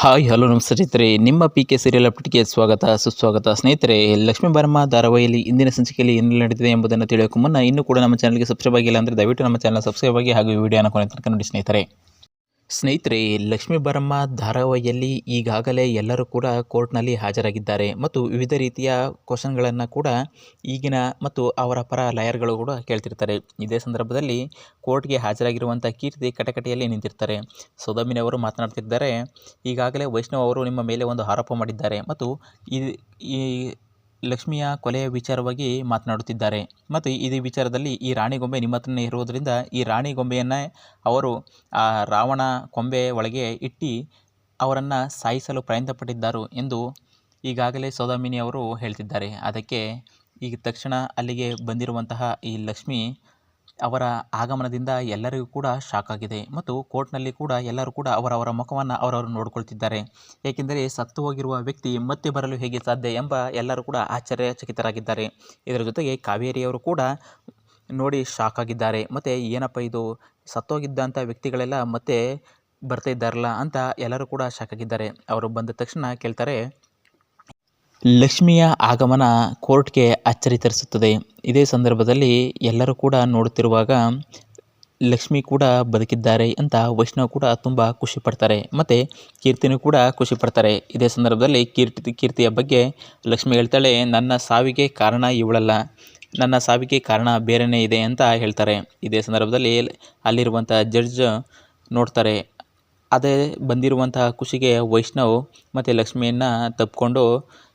Hi, hello, ನಮಸ್ತೆ ಸ್ನೇಹಿತರೆ. ನಿಮ್ಮ ಪಿ ಕೆ ಸೀರಿಯಲ್ ಅಪ್ಡೇಟ್ಗೆ ಸ್ವಾಗತ, ಸುಸ್ವಾಗತ. ಸ್ನೇಹಿತರೆ, ಲಕ್ಷ್ಮೀ ಬಾರಮ್ಮ ಧಾರಾವಾಹಿಯಲ್ಲಿ ಇಂದಿನ ಸಂಚಿಕೆಯಲ್ಲಿ ಏನು ನಡೆದಿದೆ ಎಂಬುದನ್ನು ತಿಳಿಯೋಕೆ ಮುನ್ನ ಇನ್ನೂ ಕೂಡ ನಮ್ಮ ಚಾನಲ್ಗೆ ಸಬ್ಸ್ಕ್ರೈಬ್ ಆಗಿಲ್ಲ ಅಂದರೆ ದಯವಿಟ್ಟು ನಮ್ಮ ಚಾನಲ್ ಸಬ್ಸ್ಕ್ರೈಬ್ ಆಗಿ ಹಾಗೂ ವಿಡಿಯೋನ ಕೊನೆ ತನಕ ನೋಡಿ ಸ್ನೇಹಿತರೆ. ಸ್ನೇಹಿತರೆ, ಲಕ್ಷ್ಮೀ ಬರಮ್ಮ ಧಾರಾವಾಹಿಯಲ್ಲಿ ಈಗಾಗಲೇ ಎಲ್ಲರೂ ಕೂಡ ಕೋರ್ಟ್ನಲ್ಲಿ ಹಾಜರಾಗಿದ್ದಾರೆ ಮತ್ತು ವಿವಿಧ ರೀತಿಯ ಕ್ವಶನ್ಗಳನ್ನು ಕೂಡ ಈಗಿನ ಮತ್ತು ಅವರ ಪರ ಲಾಯರ್ಗಳು ಕೂಡ ಕೇಳ್ತಿರ್ತಾರೆ. ಇದೇ ಸಂದರ್ಭದಲ್ಲಿ ಕೋರ್ಟ್ಗೆ ಹಾಜರಾಗಿರುವಂಥ ಕೀರ್ತಿ ಕಟಕಟೆಯಲ್ಲಿ ನಿಂತಿರ್ತಾರೆ. ಸೌದಾಮಿನಿ ಅವರು ಮಾತನಾಡ್ತಿದ್ದಾರೆ, ಈಗಾಗಲೇ ವೈಷ್ಣವ್ ಅವರು ನಿಮ್ಮ ಮೇಲೆ ಒಂದು ಆರೋಪ ಮಾಡಿದ್ದಾರೆ ಮತ್ತು ಈ ಲಕ್ಷ್ಮಿಯ ಕೊಲೆಯ ವಿಚಾರವಾಗಿ ಮಾತನಾಡುತ್ತಿದ್ದಾರೆ. ಮತ್ತು ಇದೇ ವಿಚಾರದಲ್ಲಿ ಈ ರಾಣಿ ಗೊಂಬೆ ಹತ್ರನೇ ಇರುವುದರಿಂದ ಈ ರಾಣಿ ಗೊಂಬೆಯನ್ನು ಅವರು ಆ ರಾವಣ ಕೊಂಬೆ ಒಳಗೆ ಇಟ್ಟು ಅವರನ್ನು ಸಾಯಿಸಲು ಪ್ರಯತ್ನಪಟ್ಟಿದ್ದರು ಎಂದು ಈಗಾಗಲೇ ಸೌದಾಮಿನಿ ಅವರು ಹೇಳ್ತಿದ್ದಾರೆ. ಅದಕ್ಕೆ ಈಗ ತಕ್ಷಣ ಅಲ್ಲಿಗೆ ಬಂದಿರುವಂತಹ ಈ ಲಕ್ಷ್ಮಿ ಅವರ ಆಗಮನದಿಂದ ಎಲ್ಲರಿಗೂ ಕೂಡ ಶಾಕ್ ಆಗಿದೆ ಮತ್ತು ಕೋರ್ಟ್ನಲ್ಲಿ ಕೂಡ ಎಲ್ಲರೂ ಕೂಡ ಅವರವರ ಮುಖವನ್ನು ಅವರವರು ನೋಡಿಕೊಳ್ತಿದ್ದಾರೆ. ಏಕೆಂದರೆ ಸತ್ತು ಹೋಗಿರುವ ವ್ಯಕ್ತಿ ಮತ್ತೆ ಬರಲು ಹೇಗೆ ಸಾಧ್ಯ ಎಂಬ ಎಲ್ಲರೂ ಕೂಡ ಆಶ್ಚರ್ಯಚಕಿತರಾಗಿದ್ದಾರೆ. ಇದರ ಜೊತೆಗೆ ಕಾವೇರಿಯವರು ಕೂಡ ನೋಡಿ ಶಾಕ್ ಆಗಿದ್ದಾರೆ. ಮತ್ತು ಏನಪ್ಪ ಇದು? ಸತ್ತೋಗಿದ್ದಂಥ ವ್ಯಕ್ತಿಗಳೆಲ್ಲ ಮತ್ತೆ ಬರ್ತಾ ಇದ್ದಾರಲ್ಲ ಅಂತ ಎಲ್ಲರೂ ಕೂಡ ಶಾಕ್ ಆಗಿದ್ದಾರೆ. ಅವರು ಬಂದ ತಕ್ಷಣ ಕೇಳ್ತಾರೆ ಲಕ್ಷ್ಮಿಯ ಆಗಮನ ಕೋರ್ಟ್ಗೆ ಅಚ್ಚರಿ ತರಿಸುತ್ತದೆ. ಇದೇ ಸಂದರ್ಭದಲ್ಲಿ ಎಲ್ಲರೂ ಕೂಡ ನೋಡುತ್ತಿರುವಾಗ ಲಕ್ಷ್ಮಿ ಕೂಡ ಬದುಕಿದ್ದಾರೆ ಅಂತ ವೈಷ್ಣವ್ ಕೂಡ ತುಂಬ ಖುಷಿ ಪಡ್ತಾರೆ. ಮತ್ತು ಕೀರ್ತಿನೂ ಕೂಡ ಖುಷಿ ಪಡ್ತಾರೆ. ಇದೇ ಸಂದರ್ಭದಲ್ಲಿ ಕೀರ್ತಿ, ಕೀರ್ತಿಯ ಬಗ್ಗೆ ಲಕ್ಷ್ಮಿ ಹೇಳ್ತಾಳೆ, ನನ್ನ ಸಾವಿಗೆ ಕಾರಣ ಇವಳಲ್ಲ. ನನ್ನ ಸಾವಿಗೆ ಕಾರಣ ಬೇರೆಯೇ ಇದೆ ಅಂತ ಹೇಳ್ತಾರೆ. ಇದೇ ಸಂದರ್ಭದಲ್ಲಿ ಅಲ್ಲಿರುವಂಥ ಜಡ್ಜ್ ನೋಡ್ತಾರೆ. ಅದೇ ಬಂದಿರುವಂತಹ ಖುಷಿಗೆ ವೈಷ್ಣವ್ ಮತ್ತು ಲಕ್ಷ್ಮಿಯನ್ನು ತಪ್ಪಿಕೊಂಡು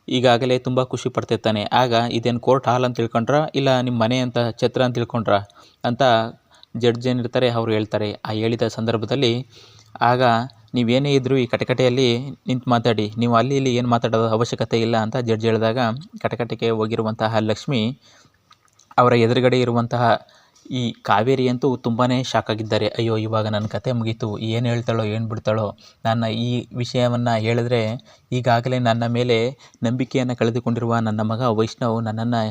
ಈಗಾಗಲೇ ತುಂಬ ಖುಷಿ ಪಡ್ತಿರ್ತಾನೆ. ಆಗ ಇದೇನು ಕೋರ್ಟ್ ಹಾಲ್ ಅಂತ ತಿಳ್ಕೊಂಡ್ರ? ಇಲ್ಲ ನಿಮ್ಮ ಮನೆ ಅಂತ ಛತ್ರ ಅಂತ ತಿಳ್ಕೊಂಡ್ರ? ಅಂತ ಜಡ್ಜ್ ಏನಿರ್ತಾರೆ ಅವರು ಹೇಳ್ತಾರೆ. ಆ ಹೇಳಿದ ಸಂದರ್ಭದಲ್ಲಿ, ಆಗ ನೀವೇನೇ ಇದ್ದರೂ ಈ ಕಟಕಟೆಯಲ್ಲಿ ನಿಂತು ಮಾತಾಡಿ. ನೀವು ಅಲ್ಲಿ ಇಲ್ಲಿ ಏನು ಮಾತಾಡೋದು ಅವಶ್ಯಕತೆ ಇಲ್ಲ ಅಂತ ಜಡ್ಜ್ ಹೇಳಿದಾಗ, ಕಟಕಟೆಗೆ ಹೋಗಿರುವಂತಹ ಲಕ್ಷ್ಮಿ ಅವರ ಎದುರುಗಡೆ ಇರುವಂತಹ ಈ ಕಾವೇರಿ ಅಂತೂ ತುಂಬಾ ಶಾಕ್ ಆಗಿದ್ದಾರೆ. ಅಯ್ಯೋ, ಇವಾಗ ನನ್ನ ಕತೆ ಮುಗೀತು. ಏನು ಹೇಳ್ತಾಳೋ, ಏನು ಬಿಡ್ತಾಳೋ? ನನ್ನ ಈ ವಿಷಯವನ್ನು ಹೇಳಿದ್ರೆ ಈಗಾಗಲೇ ನನ್ನ ಮೇಲೆ ನಂಬಿಕೆಯನ್ನು ಕಳೆದುಕೊಂಡಿರುವ ನನ್ನ ಮಗ ವೈಷ್ಣವ್ ನನ್ನನ್ನು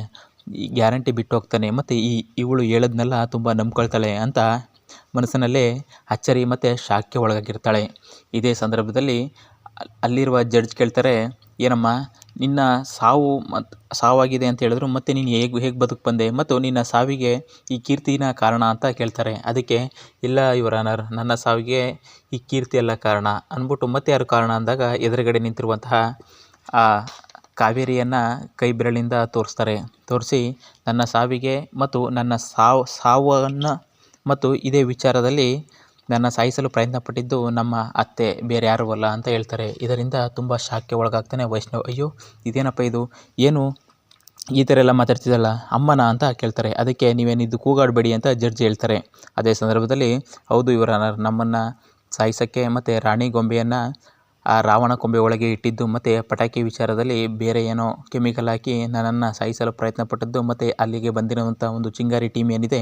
ಗ್ಯಾರಂಟಿ ಬಿಟ್ಟು ಹೋಗ್ತಾನೆ ಮತ್ತು ಈ ಇವಳು ಹೇಳೋದನ್ನೆಲ್ಲ ತುಂಬ ನಂಬ್ಕೊಳ್ತಾಳೆ ಅಂತ ಮನಸ್ಸಿನಲ್ಲೇ ಅಚ್ಚರಿ ಮತ್ತು ಶಾಕ್ಗೆ ಒಳಗಾಗಿರ್ತಾಳೆ. ಇದೇ ಸಂದರ್ಭದಲ್ಲಿ ಅಲ್ಲಿರುವ ಜಡ್ಜ್ ಕೇಳ್ತಾರೆ, ಏನಮ್ಮ ನಿನ್ನ ಸಾವು ಮತ್ತು ಸಾವಾಗಿದೆ ಅಂತ ಹೇಳಿದ್ರು, ಮತ್ತು ನೀನು ಹೇಗೆ ಹೇಗೆ ಬದುಕು ಬಂದೆ? ಮತ್ತು ನಿನ್ನ ಸಾವಿಗೆ ಈ ಕೀರ್ತಿನ ಕಾರಣ ಅಂತ ಕೇಳ್ತಾರೆ. ಅದಕ್ಕೆ, ಇಲ್ಲ ಆನರ್ ನನ್ನ ಸಾವಿಗೆ ಈ ಕೀರ್ತಿ ಎಲ್ಲ ಕಾರಣ ಅಂದ್ಬಿಟ್ಟು ಮತ್ತೆ ಯಾರು ಕಾರಣ ಅಂದಾಗ ಎದುರುಗಡೆ ನಿಂತಿರುವಂತಹ ಆ ಕಾವೇರಿಯನ್ನು ಕೈ ಬೆರಳಿಂದ ತೋರಿಸ್ತಾರೆ. ತೋರಿಸಿ, ನನ್ನ ಸಾವಿಗೆ ಮತ್ತು ನನ್ನ ಸಾವು, ಸಾವನ್ನು ಮತ್ತು ಇದೇ ವಿಚಾರದಲ್ಲಿ ನನ್ನ ಸಾಯಿಸಲು ಪ್ರಯತ್ನಪಟ್ಟಿದ್ದು ನಮ್ಮ ಅತ್ತೆ, ಬೇರೆ ಯಾರೂ ಅಲ್ಲ ಅಂತ ಹೇಳ್ತಾರೆ. ಇದರಿಂದ ತುಂಬ ಶಾಕ್ಗೆ ಒಳಗಾಗ್ತಾನೆ ವೈಷ್ಣವ್. ಅಯ್ಯೋ, ಇದೇನಪ್ಪ ಇದು? ಏನು ಈ ಥರ ಎಲ್ಲ ಮಾತಾಡ್ತಿದ್ದಲ್ಲ? ಅಮ್ಮನ ಅಂತ ಕೇಳ್ತಾರೆ. ಅದಕ್ಕೆ ನೀವೇನಿದ್ದು ಕೂಗಾಡಬೇಡಿ ಅಂತ ಜಡ್ಜ್ ಹೇಳ್ತಾರೆ. ಅದೇ ಸಂದರ್ಭದಲ್ಲಿ, ಹೌದು ಇವರ ನಮ್ಮನ್ನು ಸಾಯಿಸೋಕ್ಕೆ ಮತ್ತು ರಾಣಿ ಗೊಂಬೆಯನ್ನು ಆ ರಾವಣ ಕೊಂಬೆ ಒಳಗೆ ಇಟ್ಟಿದ್ದು ಮತ್ತು ಪಟಾಕಿ ವಿಚಾರದಲ್ಲಿ ಬೇರೆ ಏನೋ ಕೆಮಿಕಲ್ ಹಾಕಿ ನನ್ನನ್ನು ಸಾಯಿಸಲು ಪ್ರಯತ್ನ ಪಟ್ಟದ್ದು ಮತ್ತು ಅಲ್ಲಿಗೆ ಬಂದಿರುವಂಥ ಒಂದು ಚಿಂಗಾರಿ ಟೀಮ್ ಏನಿದೆ,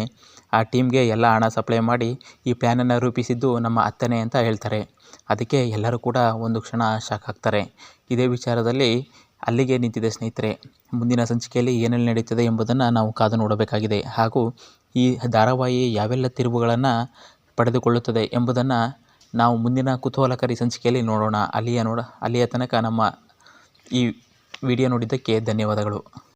ಆ ಟೀಮ್ಗೆ ಎಲ್ಲ ಹಣ ಸಪ್ಲೈ ಮಾಡಿ ಈ ಪ್ಲ್ಯಾನನ್ನು ರೂಪಿಸಿದ್ದು ನಮ್ಮ ಅತ್ತನೇ ಅಂತ ಹೇಳ್ತಾರೆ. ಅದಕ್ಕೆ ಎಲ್ಲರೂ ಕೂಡ ಒಂದು ಕ್ಷಣ ಶಾಕ್ ಆಗ್ತಾರೆ. ಇದೇ ವಿಚಾರದಲ್ಲಿ ಅಲ್ಲಿಗೆ ನಿಂತಿದೆ ಸ್ನೇಹಿತರೆ, ಮುಂದಿನ ಸಂಚಿಕೆಯಲ್ಲಿ ಏನೆಲ್ಲ ನಡೀತದೆ ಎಂಬುದನ್ನು ನಾವು ಕಾದು ನೋಡಬೇಕಾಗಿದೆ. ಹಾಗೂ ಈ ಧಾರಾವಾಹಿ ಯಾವೆಲ್ಲ ತಿರುವುಗಳನ್ನು ಪಡೆದುಕೊಳ್ಳುತ್ತದೆ ಎಂಬುದನ್ನು ನಾವು ಮುಂದಿನ ಕುತೂಹಲಕಾರಿ ಸಂಚಿಕೆಯಲ್ಲಿ ನೋಡೋಣ. ಅಲ್ಲಿಯ ನೋಡ ಅಲ್ಲಿಯ ತನಕ ನಮ್ಮ ಈ ವಿಡಿಯೋ ನೋಡಿದ್ದಕ್ಕೆ ಧನ್ಯವಾದಗಳು.